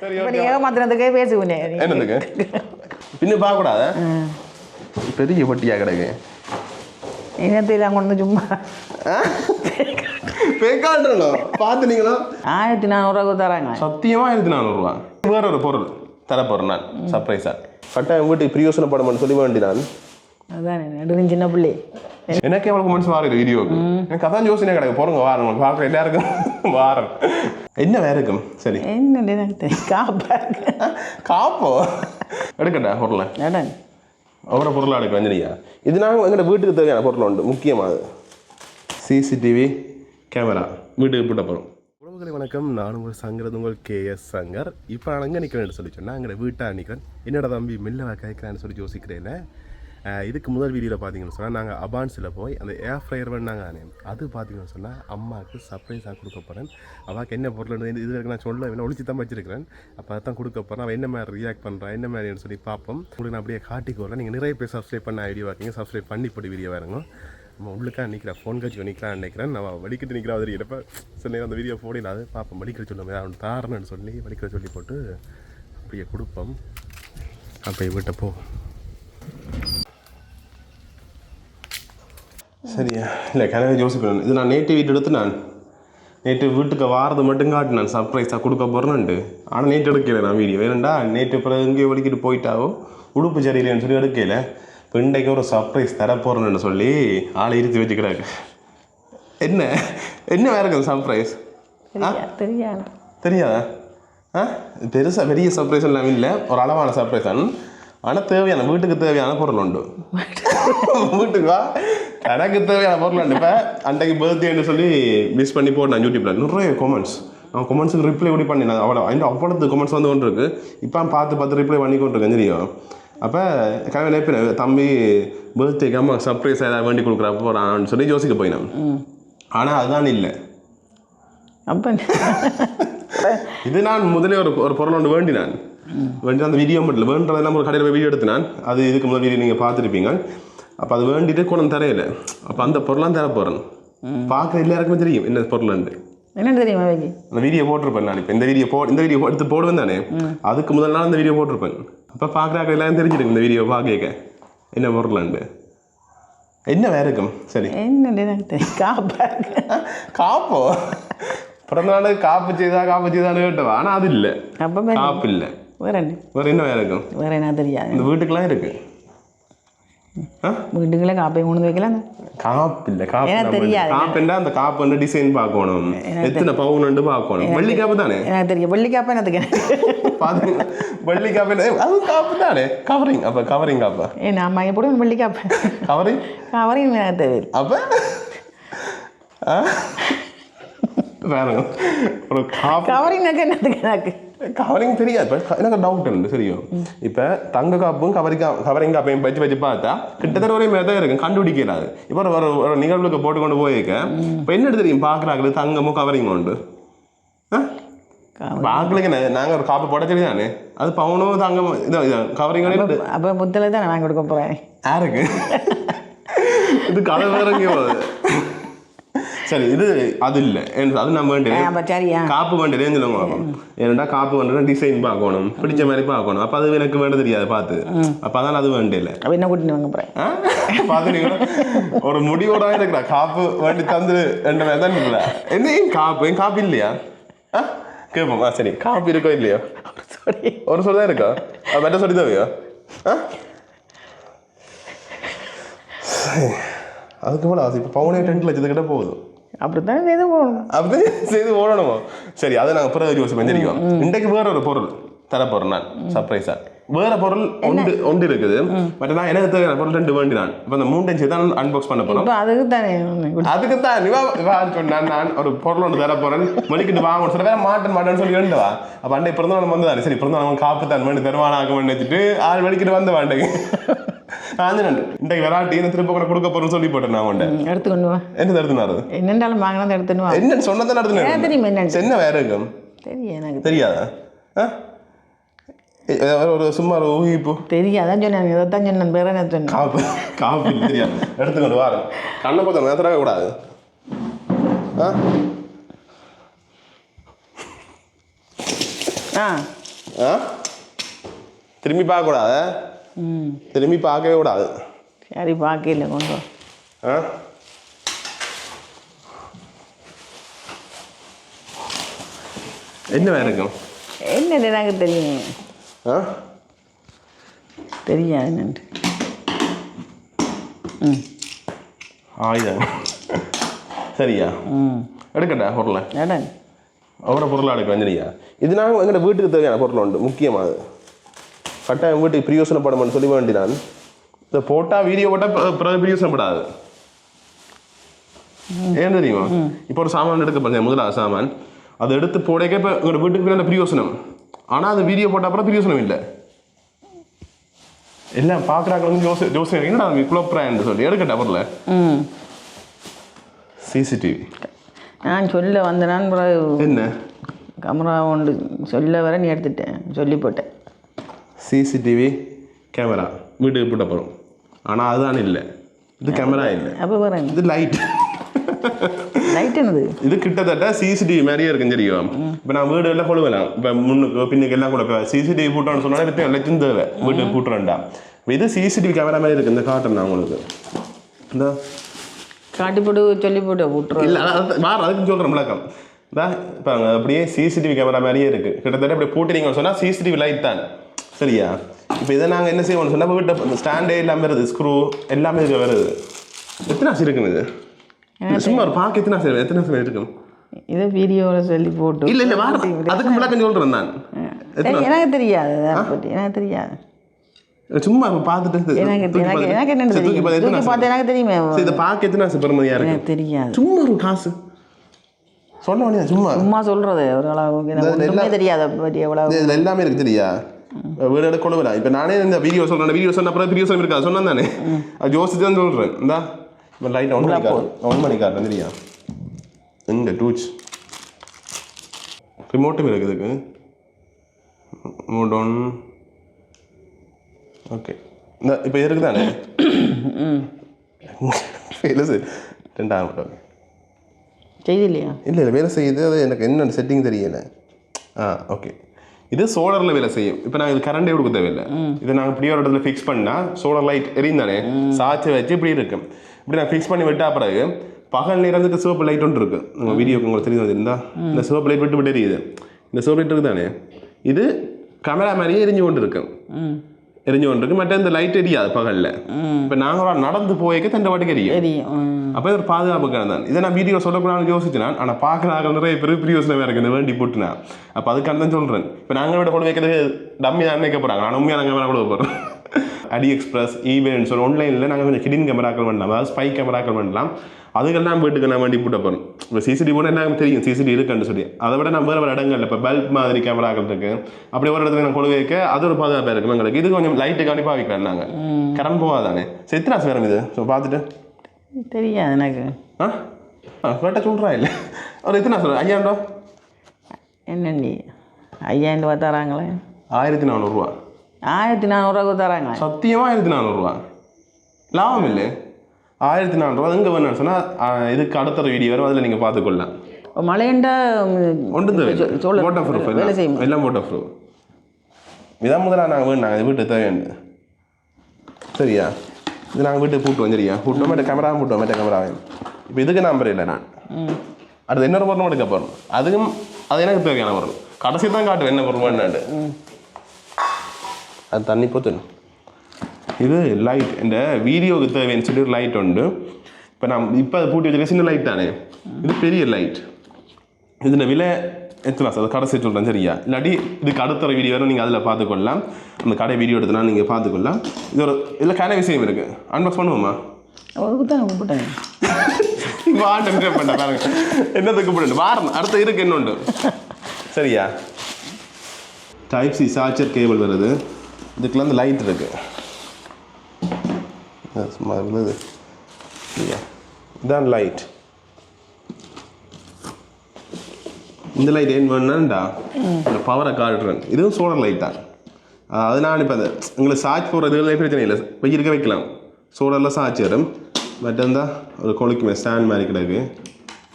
சரி ஏமாத்தினதுக்கே பேசுவேனே. என்னதுக்கு? பின்ன பார்க்கக்கூடாத? பெரிய பட்டியா கிடக்கு. கொண்டு வந்து சும்மா பேக்காண்டோ பார்த்துனீங்களா? ஆயிரத்தி நானூறுரூவா தராங்க. சத்தியமா ஆயிரத்தி நானூறுரூவா வேற ஒரு பொருள் தரப்போறேன் நான் சர்ப்ரைஸா கட்டாயம் வீட்டுக்கு பிரியோசனப்படமான்னு சொல்லி வேண்டி நான் அதான் சின்ன பிள்ளை. எனக்கு எவ்வளவு மனசு வாருது வீடியோக்கு எனக்கு அதான் யோசனை கிடக்கு. போறங்க வாரம் பார்க்குற எல்லாருக்கும் வாரம் என்ன வேற இருக்கும் சரி. என்ன எனக்கு காப்பாங்க காப்போ? எடுக்கட்டா பொருளை? நடன் அவரை பொருளாக எடுக்க வஞ்சனியா இது நாங்கள் எங்களோட வீட்டுக்கு தேவையான பொருள் உண்டு. முக்கியமானது சிசிடிவி கேமரா வீட்டுக்கு போட்ட போகிறோம் உறவுகளை வணக்கம். நான் உங்கள் சங்கரது உங்கள் கேஎஸ் சங்கர். இப்போ நான் எங்கே நிற்கிறேன்னு சொல்லி சொன்னால் எங்களோட வீட்டாக நிற்கிறேன் என்னோட தம்பி மெல்லவா கேட்குறான்னு சொல்லி யோசிக்கிறேன். இதுக்கு முதல் வீடியோவில் பார்த்தீங்கன்னு சொன்னால் நாங்கள் அபான்ஸில் போய் அந்த ஏர் ஃப்ரையர் வேணாங்க அது பார்த்தீங்கன்னு சொன்னால் அம்மாவுக்கு சர்ப்ரைஸாக கொடுக்க போகிறேன் அவாக்கு என்ன பொருள் இது வரைக்கும் நான் சொல்ல வேணும் ஒழிச்சு தான் வச்சிருக்கிறேன். அப்போ அதான் கொடுக்க போகிறேன் அவன் என்ன மாதிரி ரியாக்ட் பண்ணுறான் என்ன மாதிரின்னு சொல்லி பார்ப்போம் உங்களுக்கு நான் அப்படியே காட்டிக்கு வரேன் நீங்கள் நிறைய பேர் சப்ஸ்கிரைப் பண்ண ஐடியா வைக்கீங்க சப்ஸ்கிரைப் பண்ணி போட்டு வீடியோ வரங்க நம்ம உள்ளுக்கா நிற்கிறேன் ஃபோன் கட்சி நிற்கிறான்னு நினைக்கிறேன். நான் வடிக்கிட்டு நிற்கிற மாதிரி இடப்ப சில நேரம் அந்த வீடியோ போடினாது பார்ப்போம் வடிக்கிற சொல்லுவோம் அவன் தாரணும்னு சொல்லி வடிக்கிற சொல்லி போட்டு அப்படியே கொடுப்போம். அப்போ இவட்ட போ. சரியா. இல்லை கனவே யோசிப்பேன் இது நான் நேற்று வீட்டு எடுத்து நான். நேற்று வீட்டுக்கு வாரது மட்டும் காட்டு நான். சர்ப்ரைஸாக கொடுக்க போகிறேன்ட்டு ஆனால் நேற்று எடுக்கல நான் வீடியோ. ஏனண்டா நேற்று பிறகு எங்கேயோ வலிக்கிட்டு போயிட்டாவோ? உடுப்பு சரியில்லைன்னு சொல்லி எடுக்கல. இப்போ இன்றைக்கு ஒரு சர்ப்ரைஸ் தரப்போகிறேன்னு சொல்லி ஆளை இருத்தி வச்சுக்கிறாங்க என்ன? என்ன வேற இருக்குது சர்ப்ரைஸ் தெரியா தெரியாது. தெரியாதா? ஆ? பெருசாக பெரிய சர்ப்ரைஸ் எல்லாம் இல்லை. ஒரு அளவான சர்ப்ரைஸ் தான். ஆனால் தேவையான வீட்டுக்கு தேவையான பொருள் உண்டு. வீட்டுக்கு? எனக்கு தேவையான பொருள் உண்டு. இப்போ அன்றைக்கு பர்த்டேன்னு சொல்லி மிஸ் பண்ணி போட்டேன் யூடியூப்பில் நிறைய கமெண்ட்ஸ் நான் கமெண்ட்ஸுக்கு ரிப்ளை கூட பண்ணி நான் அவ்வளோ அந்த அவ்வளோத்து கமெண்ட்ஸ் வந்து கொண்டு இருக்கு இப்போ பார்த்து பார்த்து ரிப்ளை பண்ணி கொண்டு இருக்கேன் தெரியும்? அப்போ கனவு நினைப்பேன் தம்பி பர்த்டேக்கு அம்மா சர்ப்ரைஸ் ஏதாவது வேண்டி கொடுக்குறா போகிறான்னு சொல்லி யோசிக்க போயினேன் ஆனால் அதுதான் இல்லை. அப்போ இது நான் முதலே ஒரு ஒரு பொருள் ஒன்று வேண்டினான் வேண்டி அந்த வீடியோ மட்டும் இல்லை. வேண்டதெல்லாம் ஒரு கடையில் போய் வீடியோ எடுத்தினான் அது இதுக்கு முதல் வீடியோ நீங்கள் பார்த்துருப்பீங்க. அப்போ அது வேண்டிட்டு கொண்டு தரையில. அப்போ அந்த பொருளாம் தர போகிறேன் பார்க்குற எல்லாருக்குமே தெரியும் என்ன பொருள்ண்டு என்னன்னு தெரியுமா அந்த வீடியோ போட்டிருப்பேன் நான் இப்போ. இந்த வீடியோ போ இந்த வீடியோ எடுத்து போடுவேன் தானே. அதுக்கு முதல் நாள் இந்த வீடியோ போட்டிருப்பேன். அப்போ பார்க்குறாக்க எல்லாரும் தெரிஞ்சிருக்கு இந்த வீடியோ பார்க்க என்ன பொருள்ண்டு என்ன வேற இருக்கும் சரி தெரியும் காப்பாங்க காப்போ பிறந்த நாள் காப்பு செய்தா காப்பு செய்தான்னு கேட்டவா? ஆனால் அது இல்லை. காப்பு இல்லை. வேற என்ன? வேற என்ன வேற இருக்கும்? வேற என்ன தெரியாது. இந்த வீட்டுக்கெல்லாம் இருக்கு? ஆ? வீட்டுங்களே காப்பை கொண்டு வைக்கலாம் காப்பு இல்ல காப்பு எனக்கு தெரியாது. காப்புண்டா அந்த காப்பு வந்து டிசைன் பார்க்கணும். எத்தனை பவுன் பார்க்கணும்? வெள்ளி காப்பு தானே? எனக்கு தெரியும் வெள்ளி காப்பா என்னத்துக்கு? பாத்து வெள்ளி காப்பு என்ன- ஏய், அது காப்பு தானே? கவரிங் அப்ப கவரிங் காப்பா? ஏ நாம எப்படி ஒன்று வெள்ளி காப்பேன் கவரிங் கவரையும் எனக்கு தெரியும் அப்ப? வேற ஒரு காப்பு கவரிங் எனக்கு எனக்கு? கவரிங் தெரியாது. எனக்கு டவுட் உண்டு சரியும் இப்ப தங்க காப்பும் கவரிங் கவரிங் காப்பையும் வச்சு வச்சு பார்த்தா கிட்டத்தட்ட ஒரே மாதிரி தான் இருக்கு கண்டுபிடிக்கலாது இப்போ ஒரு ஒரு- நிகழ்வுக்கு போட்டு கொண்டு போயிருக்க. இப்போ என்ன தெரியும்? பார்க்குறாங்களு தங்கமும் கவரிங் உண்டு. பார்க்கலுக்கு நாங்கள் ஒரு காப்பு போட சரி தானே அது பவுனும் தங்கமும் இது கவரிங் அப்போ புத்தல தான் நான் வாங்கி கொடுக்க போகிறேன் யாருக்கு இது கதை வேற எங்கேயோ போகுது. சரி இது அது இல்லை அது நம்ம வேண்டியது. காப்பு வேண்டிய ரேஞ்சில் பார்க்கணும் ஏன்னா காப்பு வேண்டிய டிசைன் பார்க்கணும். பிடிச்ச மாதிரி பார்க்கணும். அப்போ அது எனக்கு வேண்ட தெரியாது பார்த்து. அப்போ அதான் அது வேண்டியல அப்போ என்ன கூட்டின்னு வாங்க போகிறேன் ஒரு முடிவோட இருக்கிறா காப்பு வேண்டி தந்து ரெண்டு மாதிரி தான் இருக்கல என்ன ஏன் காப்பு? ஏன் காப்பு இல்லையா? கேட்போம் சரி. காப்பு இருக்கோ இல்லையோ? ஒரு சொல்லி தான் இருக்கா மெட்ட சொல்லி தவியா ஆ. அதுக்கு போல அது இப்போ பவுனே டென்ட் லட்சத்துக்கிட்ட போகுது. அப்படித்தான் எது போகணும் அப்படி செய்து ஓடணுமோ? சரி அதை நாங்கள் பிறகு யோசிப்போம் தெரியும்? இன்றைக்கு வேற ஒரு பொருள் தரப்போறேன் நான். சர்ப்ரைஸா வேற பொருள் ஒன்று ஒன்று இருக்குது. பட் நான் எனக்கு தேவையான பொருள் ரெண்டு வேண்டி நான் இப்போ அந்த மூணு தான் அன்பாக்ஸ் பண்ண இப்போ அதுக்கு தானே அதுக்கு தான் நிவா சொன்னான் நான் ஒரு பொருள் ஒன்று தர போறேன் மணிக்கிட்டு வாங்கணும். சொல்ல வேற மாட்டேன் மாட்டேன்னு சொல்லி வேண்டுவா? அப்போ அண்டை பிறந்தவன் வந்து தானே சரி பிறந்தவன் காப்பு தான் வேண்டி தருவானாக நினைச்சிட்டு ஆள் மணிக்கிட்டு வந்த வாண்டேங்க. தான் இன்றைக்கு விளாட்டி என்ன திரும்ப கூட கொடுக்க போறேன்னு சொல்லி போட்டேன் நான் உண்டை எடுத்து கொண்டு வா. என்ன தருதுனாரு என்னென்றாலும் வாங்கினதை எடுத்துன்னு வா. என்ன சொன்னதான் எனக்கு தெரியும் என்னன்னு? என்ன வேற இருக்கும் தெரியும் எனக்கு. தெரியாதா? ஆ? ஒரு சும்மா ஒரு ஊகிப்பு தெரியாதான் சொன்னாங்க இதை தான் சொன்னேன். வேற என்ன சொன்னேன்? காப்பு காப்பு தெரியாது. எடுத்துக்கொண்டு வாரு. கண்ணை பார்த்தா நேரத்தில் கூடாது. ஆ? ஆ. ஆ? திரும்பி பார்க்கக்கூடாது? திரும்பி பார்க்கவே கூடாது சரி பார்க்கல கொண்டு. ஆ என்ன இருக்கும் என்னது எனக்கு தெரியும் ஆ தெரியாது என்னன்ட்டு ம் ஆயுதம் சரியா ம் எடுக்கட்டா பொருளை இடம் அவரோட பொருளாக எடுக்க வந்தனியா இது நாங்கள் எங்களோட வீட்டுக்கு தேவையான பொருள் உண்டு முக்கியமானது கட்டாயம் வீட்டுக்கு பிரியோசனப்படணும்னு சொல்லி வேண்டி நான் இதை போட்டால் வீடியோ போட்டால் பிறகு பிரியோசனப்படாது ஏன் தெரியுமா? இப்போ ஒரு சாமான் எடுக்க பாருங்க முதலாவது சாமான். அதை எடுத்து போடக்க இப்போ உங்களோட வீட்டுக்கு பின்னாடி பிரியோசனம். ஆனால் அது வீடியோ போட்ட அப்புறம் பிரியோசனம் இல்லை. எல்லாம் பார்க்குறாங்க வந்து ஜோசி ஜோசி என்னடா குழப்பறான்னு சொல்லி. எடுக்கட்டா பொருளை? ம். சிசிடிவி. நான் சொல்ல வந்த நான் என்ன? கேமரா ஒன்று சொல்ல வர நீ எடுத்துட்டேன். சொல்லி போட்டேன். CCTV camera. வீட்டுக்கு போட்ட போகிறோம் ஆனால் அதுதான் இல்லை. இது கேமரா இல்லை. அப்போ இது லைட் லைட் என்னது? இது கிட்டத்தட்ட சிசிடிவி மாதிரியே இருக்கும் தெரியும்? இப்போ நான் வீடு எல்லாம் கொழுவலாம் இப்போ முன்னுக்கு பின்னுக்கு எல்லாம் கூட. சிசிடிவி போட்டோன்னு சொன்னாலே இப்போ லட்சம் தேவை. வீட்டுக்கு போட்டுறேன்டா. இது சிசிடிவி கேமரா மாதிரி இருக்கு இந்த காட்டுறேன் நான் உங்களுக்கு. இந்த. காட்டி போட்டு சொல்லி போட்டு விட்டுருவோம் இல்லை வேறு அதுக்கு சொல்கிறேன் விளக்கம். இந்தா இப்போ அப்படியே சிசிடிவி கேமரா மாதிரியே இருக்குது கிட்டத்தட்ட இப்படி போட்டுறீங்கன்னு சொன்னால் சிசிடிவி லைட் தான். சரியா? இப்போ இதை நாங்கள் என்ன செய்வோம்னு சொன்னால் வீட்டை ஸ்டாண்டே எல்லாமே வருது ஸ்க்ரூ எல்லாமே இதுல வருது. எத்தனை ஆசை இருக்கும் இது? சும்மா ஒரு பார்க்க எத்தனை ஆசை எத்தனை ஆசை இருக்கும் இதை வீடியோவில் சொல்லி போட்டு இல்லை இல்லை வேறு அதுக்கு விளக்கம் சொல்கிறேன் நான் எனக்கு தெரியாது எனக்கு தெரியாது. சும்மா இப்ப பார்த்துட்டு எனக்கு எனக்கு என்ன தெரியும். பார்த்து எனக்கு தெரியுமே. இதை பார்க்க எத்தனை ஆசை பெருமதியாக இருக்கு? தெரியாது. சும்மா ஒரு காசு. சொல்ல வேண்டியது சும்மா. சும்மா சொல்றது ஒரு அளவுக்கு. தெரியாது பற்றி இதுல எல்லாமே இருக்கு தெரியா? வீடு எடுக்க கொண்டு இப்போ நானே இந்த வீடியோ சொல்றேன் வீடியோ சொன்ன அப்புறம் வீடியோ சொல்லி இருக்கா சொன்னேன் தானே அது யோசிச்சு தான் சொல்றேன் இந்தா இப்போ லைட் ஆன் பண்ணி ஆன் பண்ணி காட்டுறேன் தெரியா எங்க டூச் ரிமோட்டும் இருக்கு இதுக்கு மோட் ஆன் ஓகே இந்த இப்போ இருக்கு தானே வேலை செய் ரெண்டாம் ஓகே செய்தி இல்லையா இல்லை இல்லை வேலை செய்யுது அது எனக்கு என்ன செட்டிங் தெரியல ஆ ஓகே இது சோலரில் வேலை செய்யும். இப்போ நாங்கள் இது கரண்டே கொடுக்க தேவையில்லை. இதை நாங்கள் இப்படியே ஒரு இடத்துல ஃபிக்ஸ் பண்ணால் சோலார் லைட் எரிந்தானே சாய்ச்சி வச்சு இப்படி இருக்கும். இப்படி நான் ஃபிக்ஸ் பண்ணி விட்டா பிறகு பகல் நேரத்துக்கு சிவப்பு லைட் ஒன்று இருக்கு. உங்கள் வீடியோக்கு உங்களுக்கு தெரியும் இருந்தா இந்த சிவப்பு லைட் விட்டு விட்டு எரியுது. இந்த சிவப்பு லைட் இருக்குதானே? இது கேமரா மாதிரியே எரிஞ்சு கொண்டு இருக்கும் எரிஞ்சு கொண்டு இருக்கு மற்ற இந்த லைட் எரியாது பகலில். இப்போ நாங்கள் நடந்து போய்க்க தண்டை வாட்டுக்கு எரியும். அப்போ இது ஒரு பாதுகாப்புக்கான தான். இதை நான் வீடியோ சொல்லக்கூடாதுன்னு யோசிச்சேன் ஆனால் பார்க்குறாங்க நிறைய பேர் பிரியோசனமாக இருக்கு இந்த வேண்டி போட்டுனா. அப்போ அதுக்கான தான் சொல்கிறேன் இப்போ நாங்கள் விட கொண்டு வைக்கிறது டம்மி தான் நினைக்க போகிறாங்க ஆனால் உண்மையாக நாங்கள் வேணா கொடுக்க போகிறோம் அடி எக்ஸ்பிரஸ் ஈவென்ட்ஸ் சொல்லி ஆன்லைனில் நாங்கள் கொஞ்சம் ஹிடின் கேமராக்கள் பண்ணலாம். அதாவது ஸ்பை கேமராக்கள் பண்ணலாம். அதுக்கெல்லாம் வீட்டுக்கு நான் வேண்டி போட்ட போகிறோம் இப்போ சிசிடி கூட எல்லாருக்கும் தெரியும்? சிசிடி இருக்குன்னு சொல்லி. அதை விட நான் வேறு வேறு இடங்கள்ல இப்போ பல்ப் மாதிரி கேமராக்கள் இருக்கு. அப்படி ஒரு இடத்துல நான் கொண்டு வைக்க அது ஒரு பாதுகாப்பாக இருக்கும் எங்களுக்கு. இது கொஞ்சம் லைட்டு கண்டிப்பாக வைக்கலாம் நாங்கள் கரண்ட் போகாதானே? ஆசை வேறு இது? ஸோ பார்த்துட்டு. தெரியாது எனக்கு. ஆ? ஆ கேட்ட சொல்கிறா இல்லை? ஒரு எத்தனை சொல்கிறேன் ஐயாயிரம் ரூபா? என்னண்டி? ஐயாயிரம் ரூபா தராங்களே? ஆயிரத்தி நானூறுரூவா ஆயிரத்தி நானூறுரூவா தராங்களே? சத்தியமாக ஆயிரத்தி நானூறுரூவா லாபம் இல்லை. ஆயிரத்தி நானூறுரூவா எங்கே வேணும்னு சொன்னால் இதுக்கு அடுத்த வீடியோ வரும். அதில் நீங்கள் பார்த்துக்கொள்ளலாம். சொ- சொல்ல- மோட்டோ ப்ரூஃப் வேலை செய்யும் எல்லாம் மோட்டோ ப்ரூஃப் இதான் முதல்ல நாங்கள் வேணும். நாங்கள் வீட்டு தேவையான சரியா? இது நாங்கள் வீட்டுக்கு கூட்டுவோம் சரியா? கூட்டுவோம் மற்ற கேமரா கூட்டுவோம் மற்ற கேமரா இப்போ இதுக்கு நம்பர் இல்லை நான். அடுத்து இன்னொரு பொருளும் எடுக்க போகிறோம் அதுவும் அது எனக்கு தேவையான பொருள். கடைசி தான் காட்டுவேன். என்ன பொருள் வேணாண்டு அது தண்ணி போத்தணும். இது லைட் இந்த வீடியோவுக்கு தேவைன்னு சொல்லி ஒரு லைட் உண்டு. இப்போ நான் இப்போ அதை பூட்டி வச்சிருக்க சின்ன லைட் தானே? இது பெரிய லைட் இதோட விலை எத்தனை சார் கடைசி சொல்கிறேன் சரியா? இல்லாட்டி இதுக்கு அடுத்த வீடியோ வரும் நீங்கள் அதில் பார்த்துக்கொள்ளலாம். அந்த கடை வீடியோ எடுத்துனா நீங்கள் பார்த்துக்கொள்ளலாம். இது ஒரு இதில் கடை விஷயம் இருக்குது அன்பாக்ஸ் பண்ணுவோமா? அதுக்கு தான் கூப்பிட்டேன் வாண்ட பண்ண பாருங்க. என்னத்துக்கு கூப்பிடு வாரம் அடுத்த இருக்கு இன்னொன்று சரியா? டைப் சி சார்ஜர் கேபிள் வருது. இதுக்குள்ள அந்த லைட் இருக்கு. இது சும்மா இருந்தது இதான் லைட் இந்த லைட் ஏன் வேணும்னாண்டா இந்த பவரை காட்டுறேன். இதுவும் சோலார் லைட் தான். அது நான் இப்போ அந்த எங்களுக்கு சார்ஜ் போடுறது பிரச்சனை இல்லை. வெயிலுக்கு வைக்கலாம். சோலாரில் சார்ஜ் வரும். பட் இருந்தால் ஒரு கொழுக்குமே ஸ்டாண்ட் மாதிரி கிடக்கு.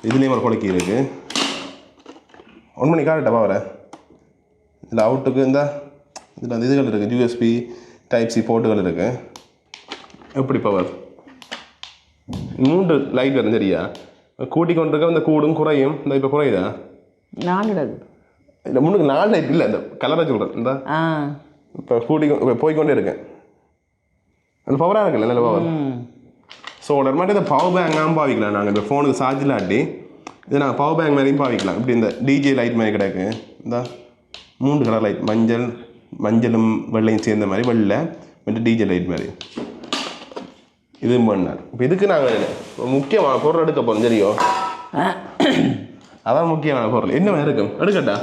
இதுலேயும் ஒரு கொழுக்கி இருக்குது ஒன் மணி காட்டட்டா பவரை இதில் அவுட்டுக்கு இந்த இதில் அந்த இதுகள் இருக்குது யூஎஸ்பி டைப் சி போர்ட்டுகள் இருக்குது எப்படி பவர் மூன்று லைட் வரும் சரியா? கூட்டி கொண்டு இருக்க இந்த கூடும் குறையும். இந்த இப்போ குறையுதா? நாலு இல்லை முன்னுக்கு நாலு லைட் இல்லை இந்த கலரை சொல்கிறேன் இந்த. ஆ. இப்போ கூட்டி இப்ப போய்க்கொண்டே இருக்கேன். அந்த பவராக இருக்குல்ல நல்ல பவர் ஸோ ஒரு மாதிரி இந்த பவர் பேங்காகவும் பாவிக்கலாம். நாங்கள் இந்த ஃபோனுக்கு சார்ஜில் ஆட்டி இதை நாங்கள் பவர் பேங்க் மாதிரியும் பாவிக்கலாம். இப்படி இந்த டிஜே லைட் மாதிரி கிடக்கு. இந்த. மூன்று கலர் லைட் மஞ்சள் மஞ்சளும் வெள்ளையும் சேர்ந்த மாதிரி வெள்ளை மற்றும் டிஜே லைட் மாதிரி. இது பண்ணார். இப்போ இதுக்கு நாங்கள் முக்கியமான பொருள் எடுக்க போகிறோம் சரியோ அதான் முக்கியமான பொருள். என்ன இருக்கும்? எடுக்கட்டா?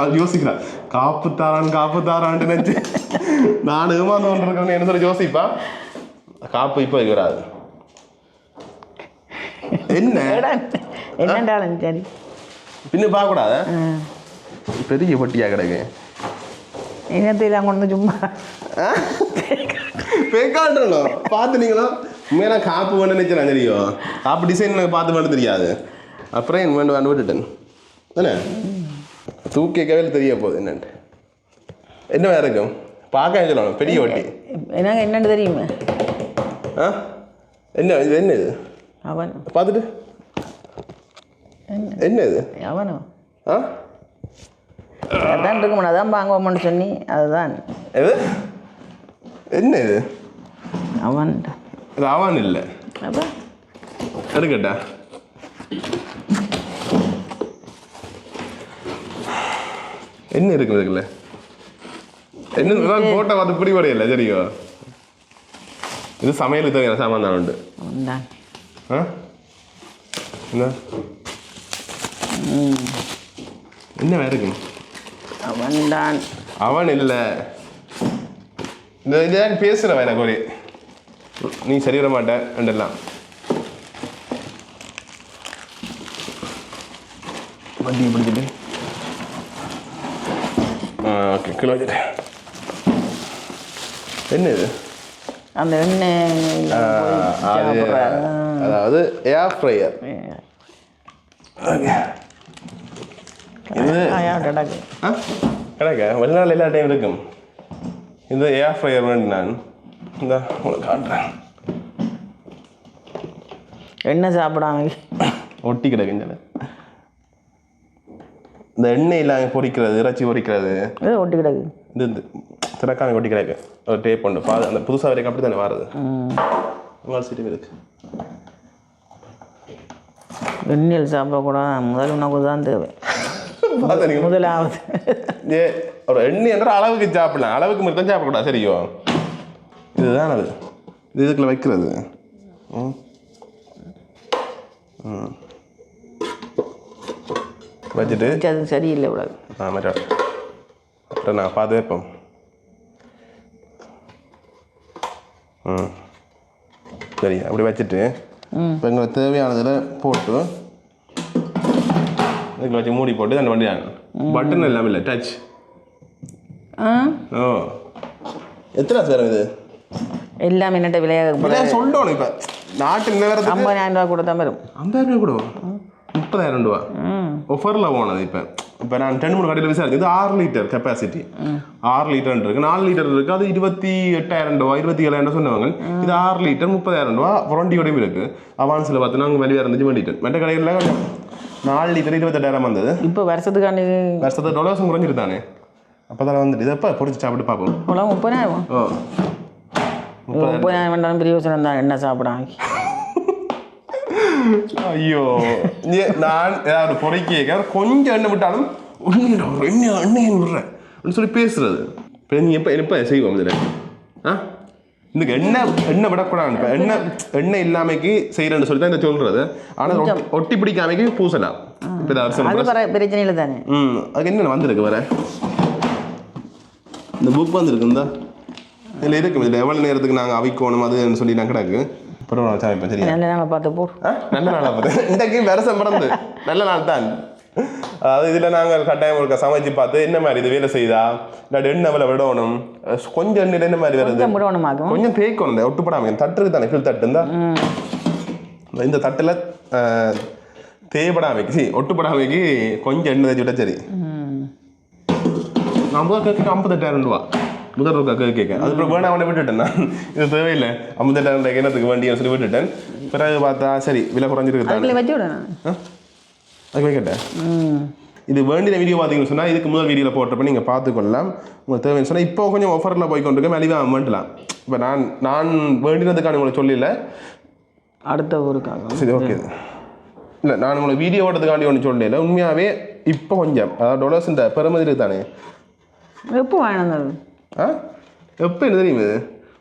அது யோசிக்கிறான் காப்பு தாரான் காப்பு தாரான்ட்டு நினச்சி நான் ஏமாந்து கொண்டிருக்கேன் என்ன சொல்லி யோசிப்பா? காப்பு இப்போ இருக்கிறாது என்ன? என்னண்டாலும் சரி. பின்ன பார்க்கக்கூடாது? பெரிய பட்டியா கிடக்கு. இனத்தையெல்லாம் கொண்டு சும்மா பேக்காண்டோ பார்த்துனீங்களா உண்மையாக காப்பு வேணும்னு நினச்சேன் தெரியும். காப்பு டிசைன் எனக்கு பார்த்து வேணும் தெரியாது. அப்புறம் என் வேண்டு வேண்டு விட்டுட்டேன். தானே தூக்கி வைக்கவே தெரிய போகுது. என்னன்ட்டு. என்ன வேறு இருக்கும் பார்க்க சொல்லணும் பெரிய வட்டி. எனக்கு என்னன்னு தெரியுமே? ஆ? என்ன இது என்ன இது? அவன். பார்த்துட்டு. என்ன? இது? அவனோ? ஆ? அதான் இருக்க முடியாது அதான் வாங்குவோம்னு சொன்னி. அதுதான். எது? என்ன இது அவன் இது அவன் இல்லை. எடுக்கட்டா? என்ன இருக்குது இதுக்குள்ள? என்ன போட்டோ பார்த்து பிடி கூட இல்லை சரியோ இது சமையலுக்கு தேவையான சாமான் தான் உண்டு. ஆ? என்ன? என்ன வேறு இருக்கு அவன் தான் அவன் இல்லை. இந்த இதான் பேசுகிறவன் எனக்கு ஒரு நீ சரி வர மாட்ட ரெண்டெல்லாம். வண்டியை பிடிச்சிட்டு. ஓகே கிலோ வச்சுட்டு. என்ன இது? அந்த அது அதாவது ஏர் ஃப்ரையர் இது கிடக்கு. ஆ கிடக்க? வெளிநாள் எல்லா டைம் இருக்கும். இந்த ஏர் ஃப்ரையர் வேண்டி நான் இந்த உங்களுக்கு காட்டுறேன். எண்ணெய் சாப்பிடாம. ஒட்டி கிடக்குங்க இந்த எண்ணெய் இல்லாமல் பொரிக்கிறது இறைச்சி பொரிக்கிறது இது ஒட்டி கிடக்கு. இது இந்த திறக்காம ஒட்டி கிடக்கு. ஒரு டேப் ஒன்று பா அந்த புதுசாக வரைக்கும் அப்படி தானே வாருது. ம். உங்கள் சிட்டி இருக்கு எண்ணெயில் சாப்பிடக்கூடாது. முதல் உணவு தான் தேவை. முதலாவது. ஏ ஒரு எண்ணெய் என்ற அளவுக்கு சாப்பிடலாம்? அளவுக்கு மட்டும் தான் சாப்பிடக்கூடாது. சரியோ? இதுதான் அது. இது இதுக்குள்ள வைக்கிறது. வச்சுட்டு. அது சரியில்லை இவ்வளவு ஆ மற்ற அப்புறம் நான் பார்த்து வைப்போம். ம். சரி அப்படி வச்சுட்டு இப்போ எங்களுக்கு தேவையானதில் போட்டு இதுக்குள்ள வச்சு மூடி போட்டு அந்த வண்டி பட்டன் எல்லாமே இல்லை டச் ஓ எத்தனை சேரம் இது? எல்லாம் என்னட்ட விலையாக சொல்லணும் இப்போ நாட்டு நிலவரத்துக்கு ஐம்பதாயிரம் ரூபா கூட தான் வரும். ஐம்பதாயிரம் ரூபா கூட முப்பதாயிரம் ரூபா. ஒஃபரில் போனது இப்போ. இப்போ நான் ரெண்டு மூணு கடையில் விசாரிச்சு இது ஆறு லிட்டர் கெப்பாசிட்டி ஆறு லிட்டர் இருக்கு. நாலு லிட்டர் இருக்கு. அது இருபத்தி எட்டாயிரம் ரூபா இருபத்தி ஏழாயிரம் சொன்னவங்க. இது ஆறு லிட்டர் முப்பதாயிரம் ரூபா. வாரண்டியோடையும் இருக்கு. அவான்ஸில் பார்த்து நாங்கள் வெளியே இருந்துச்சு வேண்டிட்டு மற்ற கடைகளில் நாலு லிட்டர் இருபத்தெட்டாயிரம் வந்தது. இப்போ வருஷத்துக்காண்டி வருஷத்தை டொலர்ஸும் குறைஞ்சிட்டு தானே அப்போ தான் வந்துட்டு. இதை எப்போ பொறிச்சு சாப்பிட்டு பார்ப்போம். இவ்வளோ முப்பதாயிரம். ஓ. முப்பதாயிரம். வேண்டாம் பெரிய யோசனை தான் என்ன சாப்பிடாம ஐயோ. நான் ஏதாவது பொறிக்க கொஞ்சம் எண்ணெய் விட்டாலும் உண்மையிடா எண்ணெய் எண்ணெய் விடுறேன் அப்படின்னு சொல்லி பேசுறது. இப்போ நீ எப்போ எப்போ செய்வோம் இதில்? ஆ? இந்த எண்ணெய் எண்ணெய் விடக்கூடாது இப்போ. எண்ணெய் எண்ணெய் இல்லாமைக்கு செய்கிறேன்னு சொல்லி தான் இந்த சொல்கிறது ஆனால் ஒட்டி பிடிக்காமைக்கு பூசலாம். இப்போ அது பிரச்சனை இல்லை தானே. ம் அதுக்கு என்ன வந்திருக்கு வர இந்த புக் வந்திருக்கு இந்த. இதில் இருக்கும் இதில் எவ்வளோ நேரத்துக்கு நாங்கள் அவிக்கணும் அதுன்னு சொல்லி நான் கிடக்கு. நான் சமைப்பேன் சரியா? நல்ல நாளை பார்த்து போ. நல்ல நாளா பார்த்து. இன்றைக்கு வருஷம் பிறந்து நல்ல நாள் தான். அதாவது இதில் நாங்கள் கட்டாயம் ஒருக்க சமைச்சு பார்த்து என்ன மாதிரி இது வேலை செய்தா? இல்லாட்டி எண்ணெய் விடணும்? கொஞ்சம் எண்ணெயில் என்ன மாதிரி வருது? முடவனமாகும் கொஞ்சம் தேய்க்கணும் இந்த ஒட்டுப்படாம. தட்டு இருக்கு தானே கீழ் தட்டு இருந்தா இந்த தட்டில் தேவைப்படாமைக்கு சி ஒட்டுப்படாமைக்கு கொஞ்சம் எண்ணெய் தேய்ச்சி விட்டா சரி. ஐம்பது கேட்க ஐம்பத்தெட்டாயிரம் ரூபா முதல் ரூபா கேட்க அதுக்கப்புறம் வேணாம் அவனை விட்டுட்டேன் நான் இது தேவையில்லை ஐம்பத்தெட்டாயிரம் ரூபாய்க்கு என்னத்துக்கு வண்டியை சொல்லி விட்டுட்டேன் பிறகு பார்த்தா சரி விலை குறைஞ்சிருக்கு அதுக்கு கேட்டேன் இது வேண்டிய வீடியோ பார்த்தீங்கன்னு சொன்னால் இதுக்கு முதல் வீடியோவில் போட்டப்ப நீங்கள் பார்த்துக்கொள்ளலாம் உங்களுக்கு தேவைன்னு சொன்னால் இப்போ கொஞ்சம் ஆஃபரில் போய் கொண்டு மலிவாக வேண்டலாம் இப்போ நான் நான் வேண்டினதுக்கான உங்களுக்கு சொல்லல அடுத்த ஊருக்காக சரி ஓகே இல்லை நான் உங்களுக்கு வீடியோ ஓட்டத்துக்காண்டி ஒன்று சொல்லல உண்மையாகவே இப்போ கொஞ்சம் அதாவது டொலர்ஸ் இந்த பெருமதி தானே எப்போ வாங்கினது ஆ எப்போ என்ன தெரியும் இது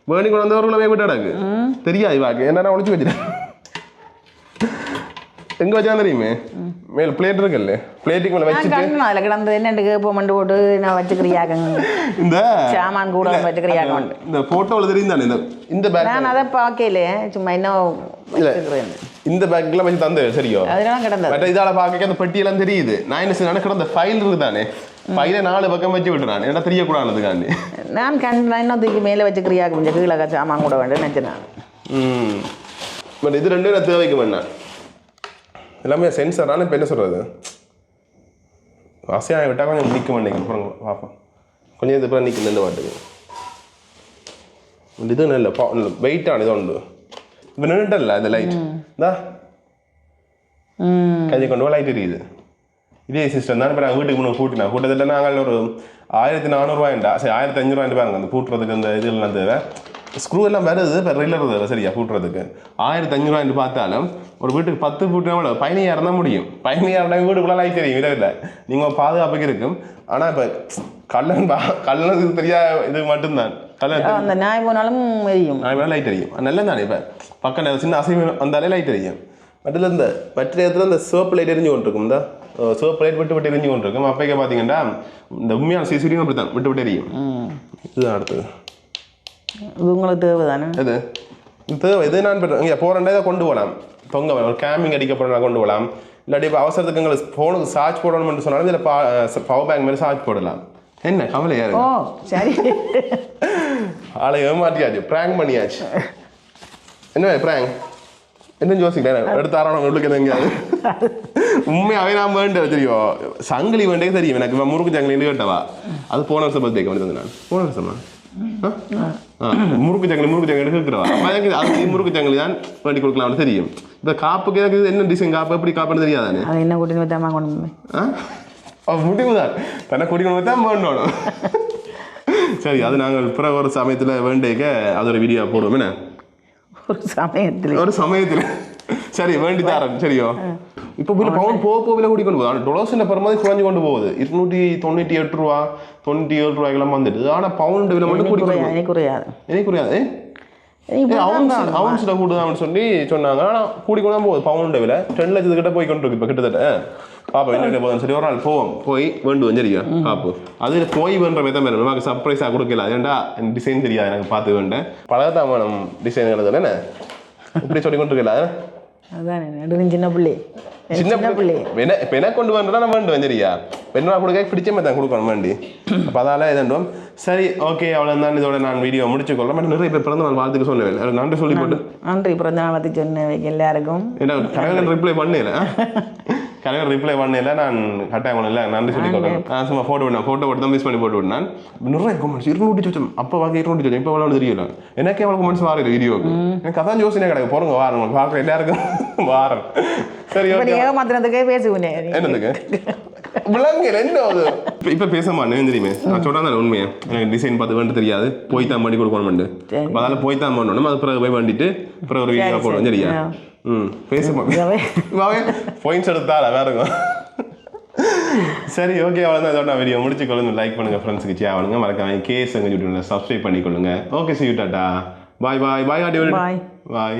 வேணி கொண்டு வந்தவர்களை விட்டாடாக்கு தெரியாது இவாக்கு என்ன ஒழிச்சு வச்சுட்டேன் எங்கே வச்சா தெரியுமே மேல் பிளேட் இருக்குல்ல பிளேட்டுக்கு மேலே நான் வச்சுட்டு கண்ணு அதில் கிடந்தது என்னண்டு கேப்போ மண்டு போட்டு நான் வச்சுக்கிறியாக்கங்க இந்த சாமான் கூட வச்சுக்கிறியாக்க உண்டு இந்த போட்டோவில் தெரியும் தானே இந்த இந்த பேக் நான் அதை பார்க்கல சும்மா இன்னும் வச்சுக்கிறேன் இந்த பேக்லாம் வச்சு தந்து சரியோ அதனால கிடந்தது இதால பார்க்க அந்த பெட்டியெல்லாம் தெரியுது நான் என்ன செய்ய கிடந்த ஃபைல் இருக்கு ஃபைலை நாலு பக்கம் வச்சு விட்டுறான் ஏன்னா தெரியக்கூடாதுக்காண்டி நான் கண் நான் இன்னும் தூக்கி மேலே வச்சுக்கிறியாக்க கொஞ்சம் கீழே சாமான் கூட வேண்டும் நினச்சேன் நான் ம் பட் இது ரெண்டும் நான் தேவைக்கு வேண்டாம் எல்லாமே சென்சர் ஆனால் இப்போ என்ன சொல்கிறது ஆசையாக விட்டால் கொஞ்சம் நிற்க மாட்டேங்க அப்புறம் பார்ப்போம் கொஞ்சம் இது அப்புறம் நிற்கல இந்த பாட்டுக்கு இது நல்ல வெயிட்டான இது உண்டு இப்போ நின்றுட்டல இந்த லைட் இந்தா கையை கொண்டு லைட் எரியுது இதே சிஸ்டம் தான் இப்போ நாங்கள் வீட்டுக்கு முன்னே கூட்டினா கூட்டத்தில் நாங்கள் ஒரு ஆயிரத்தி நானூறுரூவாய்ண்டா சரி ஆயிரத்தி அஞ்சூறுவாய்ண்டு பாருங்க அந்த பூட்டுறதுக்கு அந்த இது எல்லாம் தேவை ஸ்க்ரூ எல்லாம் வருது இப்போ ரெகுலர் தேவை சரியா பூட்டுறதுக்கு ஆயிரத்தி அஞ்சூறுவாய்ண்டு பார்த்தாலும் ஒரு வீட்டுக்கு பத்து பூட்டு எவ்வளோ பதினையாயிரம் தான் முடியும் பதினையாயிரம் வீட்டுக்குள்ள லைட் தெரியும் இல்லை இல்லை நீங்கள் பாதுகாப்புக்கு இருக்கும் ஆனால் இப்போ கல்லன் பா கல்லனுக்கு தெரியா இது மட்டும்தான் கல்லன் அந்த நாய் போனாலும் எரியும் வேணா லைட் எரியும் நல்லது தானே இப்போ பக்கம் சின்ன அசைவு வந்தாலே லைட் எரியும் மற்ற இந்த மற்ற இடத்துல இந்த சோப்பு லைட் எரிஞ்சு கொண்டு இருக்கும் சோப்பு லைட் விட்டு விட்டு எரிஞ்சு கொண்டு இருக்கும் அப்போக்கே பார்த்தீங்கன்னா இந்த உண்மையான சிசிடியும் அப்படி தான் விட்டு விட்டு எரியும். இதுதான் அடுத்தது. இது உங்களுக்கு தேவை தானே இது இது தேவை. இது நான் இங்கே போகிறண்டே தான் கொண்டு போகலாம் தொங்க. ஒரு கேமிங் அடிக்க போகிறோம் கொண்டு போகலாம் இல்லாட்டி இப்போ அவசரத்துக்கு எங்களுக்கு ஃபோனுக்கு சார்ஜ் போடணும்னு சொன்னாலும் இதில் பவர் பேங்க் மாதிரி சார்ஜ் போடலாம். என்ன கவலையா இருக்கு? சரி. ஆளை ஏமாட்டியாச்சு ப்ராங்க் பண்ணியாச்சு. என்ன ப்ராங்க் என்ன யோசிக்கிறேன் எடுத்து ஆரணும் உள்ளுக்கு எங்கேயாவது உண்மையாவே நான் வேண்டேன் தெரியும்? சங்கிலி வேண்டே தெரியும். எனக்கு இவன் முறுக்கு சங்கிலின்னு கேட்டவா அது போன வருஷம் பர்த்டேக்கு வந்து நான் போன வருஷமா முறுக்கு சங்கிலி முறுக்கு சங்கிலி கேட்கிறவா எனக்கு அது முறுக்கு சங்கிலி தான் வேண்டி கொடுக்கலாம்னு தெரியும் இந்த காப்புக்கு எனக்கு என்ன டிசைன் காப்பு எப்படி காப்புன்னு தெரியாதானே அது என்ன கூட்டின்னு வைத்தாமா கொண்டு போய் ஆ முடிவுதான் தன்னை குடிக்கணும் தான் வேண்டணும் சரி அது நாங்கள் பிற ஒரு சமயத்தில் வேண்டிக்க அது ஒரு வீடியோ போடுவோம் என்ன ஒரு சமயத்தில் ஒரு சமயத்தில் சரி வேண்டி தரேன் சரியோ? இப்போ வீல பவுன் போக போக விலை கூடி கொண்டு போகுது. ஆனால் டொலர்ஸில் பெருமாதி குறைஞ்சு கொண்டு போகுது. இருநூற்றி தொண்ணூற்றி எட்டு ரூபா தொண்ணூற்றி ஏழு ரூபாய்க்கெல்லாம் வந்துட்டு ஆனால் பவுண்ட் விலை மட்டும் கூடி எனக்கு குறையாது. எனக்கு எனக்கு அவுன்ஸ் அவுன்ஸில் கூடுதான்னு சொல்லி சொன்னாங்க. ஆனால் கூடி கூட போகுது பவுண்ட் விலை. ரெண்டு லட்சத்துக்கிட்ட போய் கொண்டு இருக்கு இப்போ கிட்டத்தட்ட. பாப்பா என்ன போதும் சரி ஒரு நாள் போவோம். போய் வேண்டுவோம் சரியா? பாப்பு அதில் போய் வேண்ட மாதிரி தான் நமக்கு சர்ப்ரைஸாக கொடுக்கல. ஏன்டா? டிசைன் தெரியாது எனக்கு பார்த்து வேண்டேன் பழகத்தான் வேணும் டிசைன் எழுதுல என்ன? இப்படி சொல்லி கொண்டு இருக்கல அதானே சின்ன பிள்ளை. சின்ன சின்ன பிள்ளை. என்ன இப்போ என்ன கொண்டு வரா நான் வேண்டுவேன் சரியா பெண்ணா கொடுக்க பிடிச்ச மாதிரி தான் கொடுக்கணும் வேண்டி. அப்போ அதால இதண்டும் சரி ஓகே அவ்வளோ தான் இதோட நான் வீடியோ முடிச்சுக்கொள்ளலாம் பட் நிறைய பேர் பிறந்த நாள் வாழ்த்துக்கு சொல்லுவேன். நன்றி சொல்லி போட்டு நன்றி. பிறந்த நாளத்தை சொன்னவைக்கு எல்லாருக்கும். ஏன்னா கனகன் ரிப்ளை பண்ணல கனகன் ரிப்ளை பண்ணல நான் கட்டாயம் பண்ணல நன்றி சொல்லி கொடுக்கணும். சும்மா ஃபோட்டோ விடணும். ஃபோட்டோ போட்டு தான் மிஸ் பண்ணி போட்டு விடணும். நிறைய கமெண்ட்ஸ் இருநூற்றி சொச்சம். அப்போ வாங்க இருநூற்றி சொச்சம். இப்போ எவ்வளோ தெரியல. எனக்கே எவ்வளோ கமெண்ட்ஸ் வாரு வீடியோக்கு எனக்கு அதான் யோசனை கிடக்கு. போறங்க வாரம் பார்க்குற எல்லாருக்கும் வாரம் சரி ஏமாத்தினதுக்கே பேசுவேனே என்னதுக்கு? விளங்கல என்ன அது? இப்ப- இப்ப பேச மாட்டேன் தெரியுமே? நான் சொல்றேன் உண்மையை. எனக்கு டிசைன் பார்த்து வேண்டு தெரியாது. போய் தான் பண்ணி கொடுக்கணும் சரி. அப்ப அதால போய் தான் பண்ணணும் அது பிறகு போய் வண்டிட்டு பிறகு ஒரு வீடியோ போடுவோம் சரி. சரியா. ம் பாயிண்ட்ஸ் எடுத்தால வேற இருக்கும். சரி ஓகே அவ்வளோதான் இதோட நான் வீடியோ முடிச்சு கொள்ளுங்க. லைக் பண்ணுங்க ஃப்ரெண்ட்ஸுக்கு ஷேர் பண்ணுங்க. மறக்காம கேஸ் எங்க யூடியூப்ல சப்ஸ்கிரைப் பண்ணிக்கொள்ளுங்க. ஓகே சி டாட்டா பாய் பாய் பாய் ஆடி Bye. பாய்